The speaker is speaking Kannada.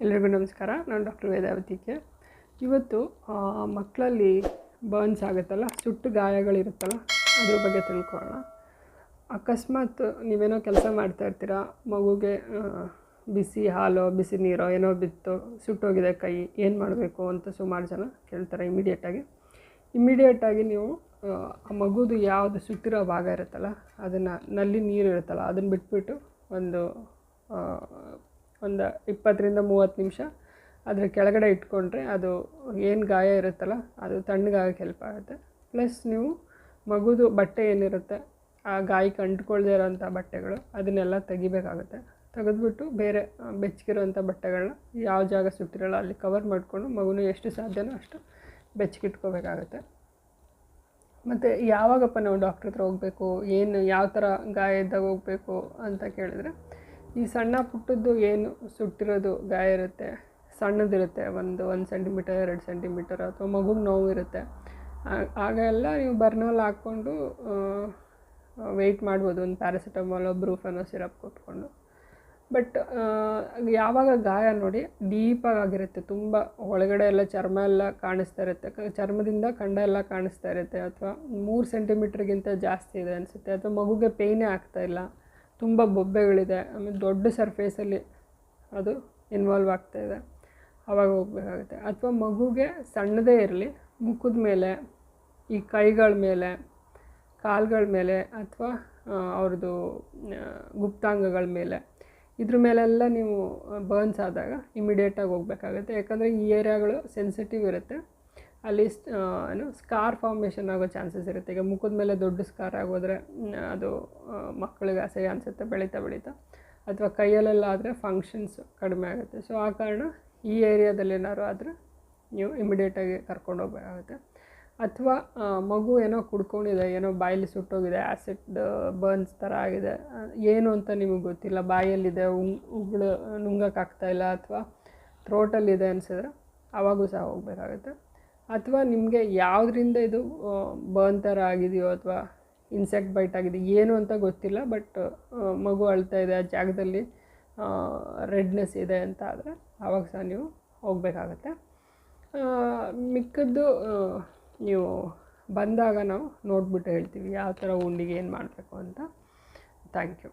ಎಲ್ರಿಗೂ ನಮಸ್ಕಾರ. ನಾನು ಡಾಕ್ಟರ್ ವೇದಾವತಿ ಕೆ ಇವತ್ತು ಮಕ್ಕಳಲ್ಲಿ ಬರ್ನ್ಸ್ ಆಗುತ್ತಲ್ಲ ಸುಟ್ಟು ಗಾಯಗಳಿರುತ್ತಲ್ಲ ಅದ್ರ ಬಗ್ಗೆ ತಿಳ್ಕೊಳ್ಳೋಣ. ಅಕಸ್ಮಾತ್ ನೀವೇನೋ ಕೆಲಸ ಮಾಡ್ತಾ ಇರ್ತೀರ? ಮಗುಗೆ ಬಿಸಿ ಹಾಲು ಬಿಸಿ ನೀರೋ ಏನೋ ಬಿತ್ತು ಸುಟ್ಟೋಗಿದೆ ಕೈ ಏನು ಮಾಡಬೇಕು ಅಂತ ಸುಮಾರು ಜನ ಕೇಳ್ತಾರೆ ಇಮಿಡಿಯೇಟಾಗಿ ಇಮಿಡಿಯೇಟಾಗಿ ನೀವು ಆ, ಮಗುದು ಯಾವುದು ಸುಟ್ಟಿರೋ ಭಾಗ ಇರುತ್ತಲ್ಲ ಅದನ್ನು ನಲ್ಲಿ ನೀರು ಇರುತ್ತಲ್ಲ ಅದನ್ನು ಬಿಟ್ಬಿಟ್ಟು ಒಂದು ಒಂದು ಇಪ್ಪತ್ತರಿಂದ ಮೂವತ್ತು ನಿಮಿಷ ಅದರ ಕೆಳಗಡೆ ಇಟ್ಕೊಂಡ್ರೆ ಅದು ಏನು ಗಾಯ ಇರುತ್ತಲ್ಲ ಅದು ತಣ್ಣಗಾಗಕ್ಕೆ ಹೆಲ್ಪ್ ಆಗುತ್ತೆ. ಪ್ಲಸ್ ನೀವು ಮಗುದು ಬಟ್ಟೆ ಏನಿರುತ್ತೆ, ಆ ಗಾಯಕ್ಕೆ ಅಂಟ್ಕೊಳ್ದೇ ಇರೋಂಥ ಬಟ್ಟೆಗಳು ಅದನ್ನೆಲ್ಲ ತೆಗಿಬೇಕಾಗುತ್ತೆ. ತೆಗೆದ್ಬಿಟ್ಟು ಬೇರೆ ಬೆಚ್ಚಗಿರೋಂಥ ಬಟ್ಟೆಗಳನ್ನ ಯಾವ ಜಾಗ ಸುಟ್ಟಿರಲ್ಲ ಅಲ್ಲಿ ಕವರ್ ಮಾಡಿಕೊಂಡು ಮಗುನ ಎಷ್ಟು ಸಾಧ್ಯನೋ ಅಷ್ಟು ಬೆಚ್ಚಗಿಟ್ಕೋಬೇಕಾಗುತ್ತೆ. ಮತ್ತು ಯಾವಾಗಪ್ಪ ನಾವು ಡಾಕ್ಟ್ರ್ ಹತ್ರ ಹೋಗಬೇಕು, ಏನು, ಯಾವ ಥರ ಗಾಯ ಇದ್ದಾಗ ಹೋಗಬೇಕು ಅಂತ ಕೇಳಿದ್ರೆ ಈ ಸಣ್ಣ ಪುಟ್ಟದ್ದು ಏನು ಸುಟ್ಟಿರೋದು ಗಾಯ ಇರುತ್ತೆ ಸಣ್ಣದಿರುತ್ತೆ ಒಂದು ಒಂದು ಸೆಂಟಿಮೀಟರ್ ಎರಡು ಸೆಂಟಿಮೀಟರ್ ಅಥವಾ ಮಗುಗೆ ನೋವು ಇರುತ್ತೆ. ಆ- ಆಗ ಎಲ್ಲ ನೀವು ಬರ್ನಲ್ಲಿ ಹಾಕ್ಕೊಂಡು ವೆಯ್ಟ್ ಮಾಡ್ಬೋದು, ಒಂದು ಪ್ಯಾರಾಸಿಟಮಾಲ್ ಬ್ರೂಫನೋ ಸಿರಪ್ ಕೊಟ್ಕೊಂಡು. ಬಟ್ ಯಾವಾಗ ಗಾಯ ನೋಡಿ ಡೀಪಾಗಿ ಆಗಿರುತ್ತೆ, ತುಂಬ ಒಳಗಡೆ ಎಲ್ಲ ಚರ್ಮ ಎಲ್ಲ ಕಾಣಿಸ್ತಾ ಇರುತ್ತೆ ಚರ್ಮದಿಂದ ಕಂಡ ಎಲ್ಲ ಕಾಣಿಸ್ತಾ ಇರುತ್ತೆ, ಅಥವಾ ಮೂರು ಸೆಂಟಿಮೀಟ್ರಿಗಿಂತ ಜಾಸ್ತಿ ಇದೆ ಅನಿಸುತ್ತೆ, ಅಥವಾ ಮಗುಗೆ ಪೇಯ್ನೇ ಆಗ್ತಾ ಇಲ್ಲ. ತುಂಬ ಬೊಬ್ಬೆಗಳಿದೆ. ಆಮೇಲೆ ದೊಡ್ಡ ಸರ್ಫೇಸಲ್ಲಿ ಅದು ಇನ್ವಾಲ್ವ್ ಆಗ್ತಾ ಇದೆ. ಆವಾಗ ಹೋಗಬೇಕಾಗುತ್ತೆ. ಅಥವಾ ಮಗುಗೆ ಸಣ್ಣದೇ ಇರಲಿ, ಮುಖದ ಮೇಲೆ, ಈ ಕೈಗಳ ಮೇಲೆ, ಕಾಲುಗಳ ಮೇಲೆ ಅಥವಾ ಅವ್ರದ್ದು ಗುಪ್ತಾಂಗಗಳ ಮೇಲೆ. ಇದ್ರ ಮೇಲೆಲ್ಲ ನೀವು ಬರ್ನ್ಸ್ ಆದಾಗ ಇಮಿಡಿಯೇಟಾಗಿ ಹೋಗ್ಬೇಕಾಗುತ್ತೆ. ಯಾಕಂದರೆ ಈ ಏರಿಯಾಗಳು ಸೆನ್ಸಿಟಿವ್ ಇರುತ್ತೆ. ಅಲ್ಲಿ ಏನು ಸ್ಕಾರ್ ಫಾರ್ಮೇಷನ್ ಆಗೋ ಚಾನ್ಸಸ್ ಇರುತ್ತೆ. ಈಗ ಮುಖದ ಮೇಲೆ ದೊಡ್ಡ ಸ್ಕಾರ್ ಆಗೋದ್ರೆ ಅದು ಮಕ್ಕಳಿಗೆ ಅಸಹ್ಯ ಅನಿಸುತ್ತೆ, ಬೆಳೀತಾ ಬೆಳೀತಾ. ಅಥವಾ ಕೈಯಲ್ಲೆಲ್ಲ ಆದರೆ ಫಂಕ್ಷನ್ಸ್ ಕಡಿಮೆ ಆಗುತ್ತೆ. ಸೊ ಆ ಕಾರಣ ಈ ಏರಿಯಾದಲ್ಲಿ ಏನಾದ್ರು ಆದರೆ ನೀವು ಇಮಿಡಿಯೇಟಾಗಿ ಕರ್ಕೊಂಡು ಹೋಗಬೇಕಾಗುತ್ತೆ. ಅಥವಾ ಮಗು ಏನೋ ಕುಡ್ಕೊಂಡಿದೆ, ಏನೋ ಬಾಯಲ್ಲಿ ಸುಟ್ಟೋಗಿದೆ ಆ್ಯಸಿಡ್ ಬರ್ನ್ಸ್ ಥರ ಆಗಿದೆ ಏನು ಅಂತ ನಿಮಗೆ ಗೊತ್ತಿಲ್ಲ. ಬಾಯಲ್ಲಿದೆ ಉಂಗ್ ಉಗುಳು ನುಂಗಕ್ಕಾಗ್ತಾ ಇಲ್ಲ, ಅಥವಾ ಥ್ರೋಟಲ್ಲಿದೆ ಅನಿಸಿದ್ರೆ ಆವಾಗೂ ಸಹ ಹೋಗಬೇಕಾಗುತ್ತೆ. ಅಥವಾ ನಿಮಗೆ ಯಾವುದರಿಂದ ಇದು ಬರ್ನ್ ಥರ ಆಗಿದೆಯೋ ಅಥವಾ ಇನ್ಸೆಕ್ಟ್ ಬೈಟ್ ಆಗಿದೆ, ಏನು ಅಂತ ಗೊತ್ತಿಲ್ಲ ಬಟ್ ಮಗು ಅಳ್ತಾ ಇದೆ ಆ ಜಾಗದಲ್ಲಿ ರೆಡ್ನೆಸ್ ಇದೆ ಅಂತ ಆದರೆ ಆವಾಗ ಸಹ ನೀವು ಹೋಗಬೇಕಾಗತ್ತೆ. ಮಿಕ್ಕದ್ದು ನೀವು ಬಂದಾಗ ನಾವು ನೋಡ್ಬಿಟ್ಟು ಹೇಳ್ತೀವಿ, ಯಾವ ಥರ ಉಂಡಿಗೆ ಏನು ಮಾಡಬೇಕು ಅಂತ. Thank you